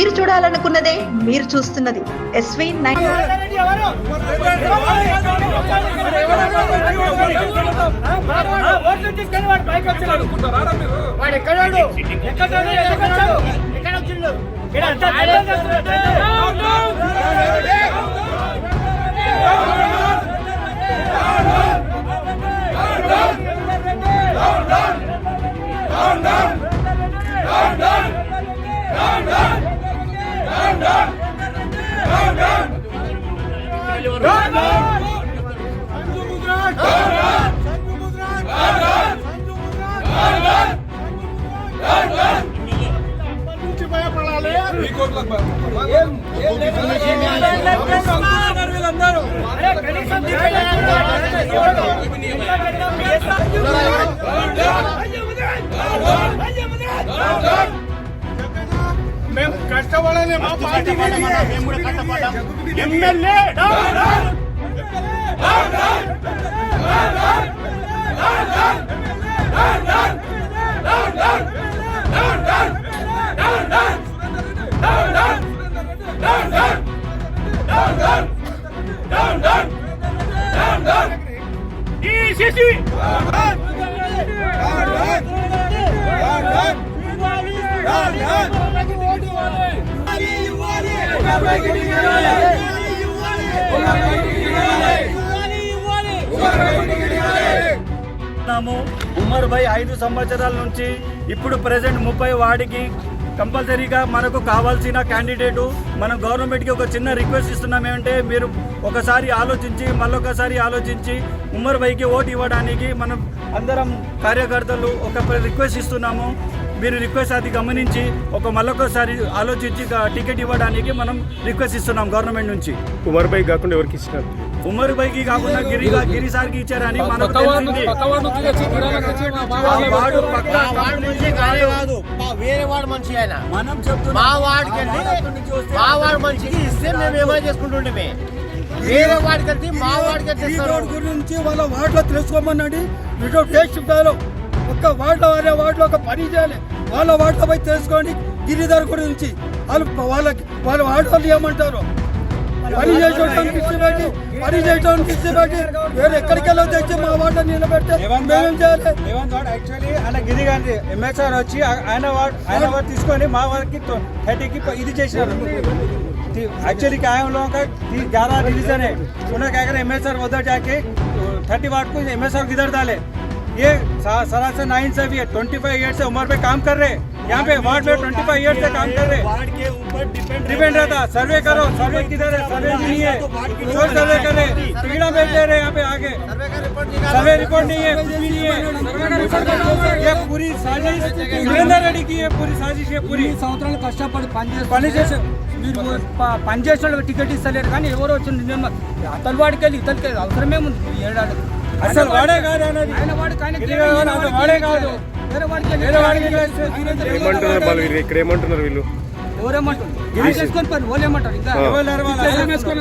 మీరు చూడాలనుకున్నదే మీరు చూస్తున్నది ఎస్వీ నైన్ Down, down! మేము కష్టపడాలి మా పార్టీ మేము కూడా కష్టపడ్డాం ఎమ్మెల్యే ఉన్నాము ఉమర్ భాయ్ ఐదు సంవత్సరాల నుంచి ఇప్పుడు ప్రెసెంట్ ముప్పై వాడికి కంపల్సరీగా మనకు కావాల్సిన క్యాండిడేటు మనం గవర్నమెంట్కి ఒక చిన్న రిక్వెస్ట్ ఇస్తున్నాం ఏమంటే మీరు ఒకసారి ఆలోచించి మళ్ళొకసారి ఆలోచించి ఉమ్మర్ బైకి ఓటు ఇవ్వడానికి మనం అందరం కార్యకర్తలు ఒక రిక్వెస్ట్ ఇస్తున్నాము. మీరు రిక్వెస్ట్ అది గమనించి ఒక మళ్ళొకసారి ఆలోచించి టికెట్ ఇవ్వడానికి మనం రిక్వెస్ట్ ఇస్తున్నాం గవర్నమెంట్ నుంచి. కుమార్ బైక్ కాకుండా ఎవరికి ఇచ్చినారు? ఉమర్ భాయ్కి కాకుండా గిరి గిరి సార్కి ఇచ్చారని ఆ వాడు కాదు. వేరే వాడు మనిషి ఆయన. మనం చెప్తున్నాం. మా వాడికి మా వాడి మనిషికి ఇస్తే మేము ఏమైనా చేసుకుంటుండే వేరే వాడికి మా వాడికి గురించి వాళ్ళ వార్డులో తెలుసుకోమన్నాడు ఇటు టేస్ట్ పేరు ఒక్క వార్డులో అనే వార్డులో ఒక పని చేయాలి. వాళ్ళ వార్డులో పోయి తెలుసుకోండి. గిరిధర్ గురించి. వాళ్ళు వాళ్ళకి వాళ్ళ వార్డు వాళ్ళు ఏమంటారు? పని చేసేటానికి ఇచ్చిపెట్టి పని చేయడానికి ఇచ్చిపెట్టి వేరే ఎక్కడికి వెళ్ళో తెచ్చి మా వార్డులో నిలబెడితే మేమేం చేయాలి రేవంత్ వాడు యాక్చువల్లీ ఆయన గిరి గాంధీ ఎంఎస్ఆర్ వచ్చి ఆ- ఆయన వాడు ఆయన వాడు తీసుకొని మా వారికి థర్టీకి ఇది చేసినారు एक्चुअली क्या है उन लोगों का कि ग्यारह डिवीजन है उन्होंने क्या करा एम एस आर उधर जाके थर्टी वाट को एम एस आर किधर डाले ये सरासर नाइन से भी है ट्वेंटी फाइव ईयर से उम्र पे काम कर रहे हैं यहाँ पे वार्ड में ट्वेंटी फाइव ईयर से काम कर रहे हैं वार्ड के ऊपर डिपेंड डिपेंड रहता सर्वे करो सर्वे किधर है सर्वे भी नहीं है जो सर्वे करे टिकड़ा बेच ले रहे हैं यहाँ पे आगे सर्वे रिपोर्ट नहीं है कुछ भी नहीं है ये पूरी साजिश वीरेंद्र रेड्डी की है पूरी साजिश है पूरी సంవత్సరాలు కష్టపడి పని పని చేసే మీరు పని చేసిన వాళ్ళకి టికెట్ ఇస్తలేరు కానీ ఎవరు వచ్చి నేను అతని వాడికి వెళ్ళి ఇతనికి వెళ్ళి అవసరమేముంది ఈ ఏడాది అసలు వాడే కాదు అనేది ఆయన వాడికి ఆయన గిరి గారు అసలు వాడే కాదు వేరే వాడికి వెళ్ళి వేరే వాడికి వెళ్ళి ఏమంటున్నారు వాళ్ళు వీళ్ళు ఇక్కడ ఏమంటున్నారు వీళ్ళు ఎవరేమంటారు చేసుకొని పని వాళ్ళు ఏమంటారు ఇంకా వేసుకొని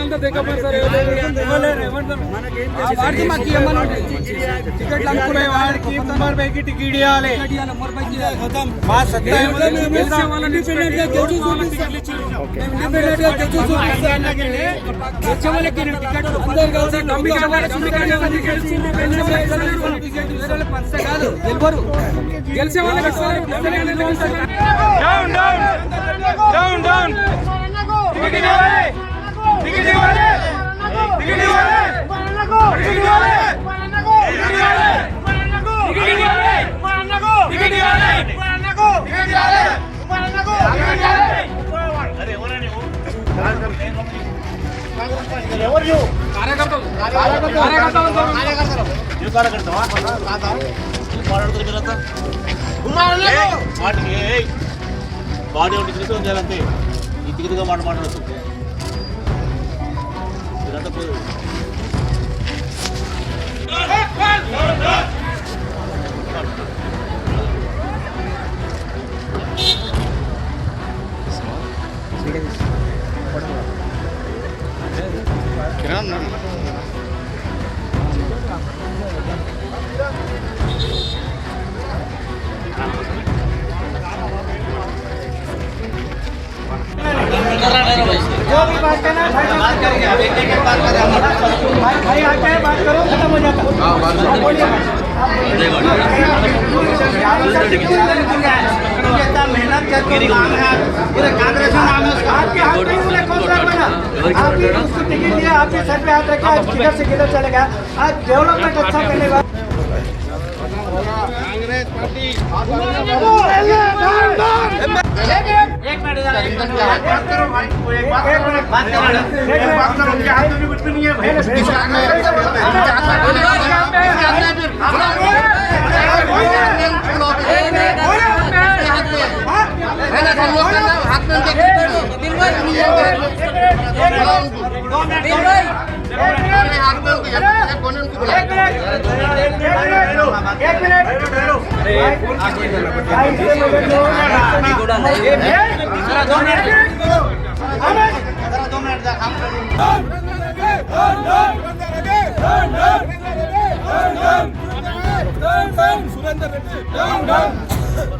వాడికి మాకు ఏమన్నా టికెట్లు అనుకునే వాడికి భాయ్కి టికెట్ ఇవ్వాలి మా ఏముంది? గెలిచే వాళ్ళని independent గా గెలిచి చూపిస్తాం. Independent గా గెలిచి చూపిస్తాం. గెలిచే వాళ్ళకి నేను టికెట్ అందరు కలిసి నమ్మిక వాళ్ళకి independent గా గెలిచి గెలిచే వాళ్ళకి ఇస్తారు. టికెట్ వేరే వాళ్ళకి పంచితే కాదు గెలవరు గెలిచే వాళ్ళకి ఇస్తారు. independent గా గెలుస్తారు. వాటికి బాడీ ఒకటి తీసుకొని చేయాలంటే ఇదిగిదిగా మాట మాట్లాడుతుంది ఇదంతా పోదు हो है है आपके सर पे हाथ रखा किधर से किधर चलेगा आज डेवलपमेंट अच्छा करने वाला एक मिनट एक मिनट। बात करो भाई एक मिनट बात करो। बात करो उनके हाथ में कुछ भी नहीं है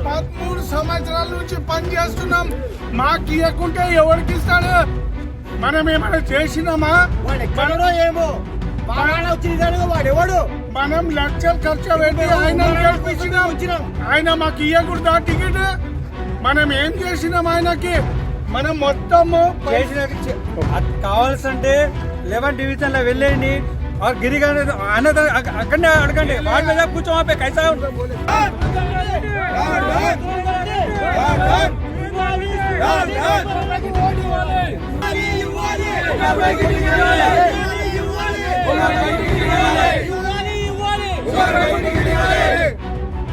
పదమూడు సంవత్సరాల నుంచి పని చేస్తున్నాం. మాకు ఇవ్వకుంటే ఎవరికి ఇస్తాడు? మనం ఏమైనా చేసినామా? వాడు ఎక్కడో ఏమో. బాగా వచ్చింది వాడు ఎవడు? మనం లక్షలు ఖర్చు పెట్టి ఆయన కల్పించినాం ఆయన మాకు ఇయ్యకూడదు టికెట్ మనం ఏం చేసినాం ఆయనకి మనం మొత్తము కావాల్సంటే లెవెన్ డివిజన్లో వెళ్ళేయండి గిరిగా అక్కడనే అడగండి వాడి మీద కూర్చోమాపే కైసా ఉంటుంది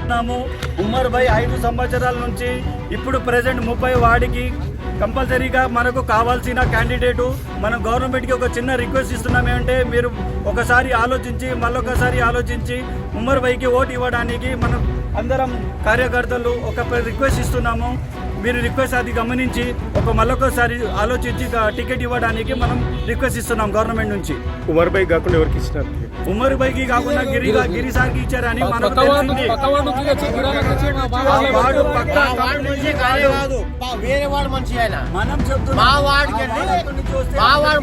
చేస్తున్నాము. ఉమ్మర్ భాయ్ ఐదు సంవత్సరాల నుంచి ఇప్పుడు ప్రజెంట్ ముప్పై వాడికి కంపల్సరీగా మనకు కావాల్సిన క్యాండిడేటు మనం గవర్నమెంట్కి ఒక చిన్న రిక్వెస్ట్ ఇస్తున్నాం ఏమంటే మీరు ఒకసారి ఆలోచించి మళ్ళొకసారి ఆలోచించి ఉమ్మర్ భాయ్కి ఓటు ఇవ్వడానికి మనం అందరం కార్యకర్తలు ఒక రిక్వెస్ట్ ఇస్తున్నాము. మీరు రిక్వెస్ట్ అది గమనించి ఒక మళ్ళొకసారి ఆలోచించి టికెట్ ఇవ్వడానికి మనం రిక్వెస్ట్ ఇస్తున్నాం గవర్నమెంట్ నుంచి. ఉమర్ బైక్ కాకుండా ఎవరికి ఇచ్చినారు? ఉమర్ భాయ్కి కాకుండా గిరి గిరి సార్కి ఇచ్చారని మనకు తెలిసింది. ఆ వాడు పక్క వేరే వాడు మనిషి ఆయన. మనం చెప్తున్నాం. మా వాడికి మా వాడి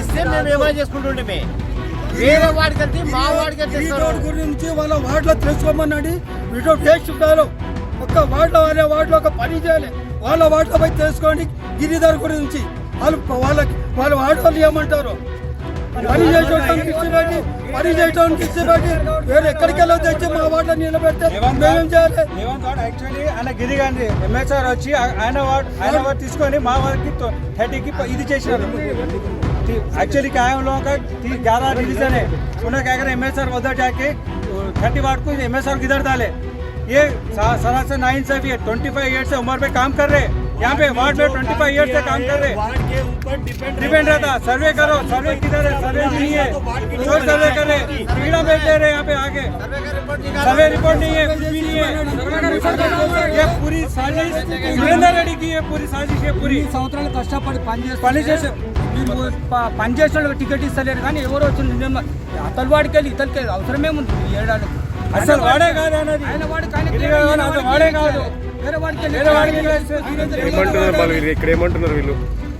ఇస్తే మేము ఏమైనా చేసుకుంటుండే వేరే మా గురించి వాళ్ళ వార్డులో తెలుసుకోమన్నాడు. వీటో టేస్ట్ ఉండాలి ఒక్క వార్డులో అనే వార్డులో ఒక పని చేయాలి వాళ్ళ వార్డులో పోయి తెలుసుకోండి గిరిధర్ గురించి వాళ్ళు వాళ్ళకి వాళ్ళ వార్డు వాళ్ళు ఏమంటారు పని చేయడానికి ఇచ్చిపెట్టి పని చేయడానికి ఇచ్చిపెట్టి వేరే ఎక్కడికి వెళ్ళో తెచ్చి మా వార్డులో నిలబెడితే మేమేం చేయాలి రేవంత్ వాడు యాక్చువల్లీ ఆయన గిరి గాంధీ ఎంఎస్ఆర్ వచ్చి ఆ- ఆయన వాడు ఆయన వాడు తీసుకొని మా వారికి థర్టీకి ఇది చేసినారు एक्चुअली क्या है उन लोगों का ग्यारह डिवीजन है उन्हें क्या करें एम एस आर उधर जाके थर्टी वार्ड को एम एस आर किधर डाले ये सरा से नाइन से भी ट्वेंटी फाइव ईयर से उम्र पे काम कर रहे हैं यहाँ पे वार्ड में ट्वेंटी फाइव ईयर से काम कर रहे हैं वार्ड के ऊपर डिपेंड डिपेंड रहता सर्वे करो सर्वे किधर है सर्वे नहीं है जो सर्वे कर रहे कीड़ा बेच दे रहे हैं यहाँ पे आगे सर्वे रिपोर्ट नहीं है कुछ भी नहीं है ये पूरी साजिश सुरेंद्र रेड्डी की है पूरी साजिश है पूरी సంవత్సరాలు కష్టపడి పని పని చేసే మీరు ప- పని చేసిన వాళ్ళకి టికెట్ ఇస్తలేరు కానీ ఎవరు వచ్చింది నిజంగా అతని వాడికి వెళ్ళి ఇతనికి వెళ్ళి అవసరమేముంది ఈ ఏడాది అసలు వాడే కాదు అన్నది. వాడే కాదు. ఇక్కడ ఏమంటున్నారు వీళ్ళు?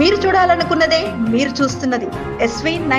మీరు చూడాలనుకున్నదే మీరు చూస్తున్నది ఎస్వీ నైన్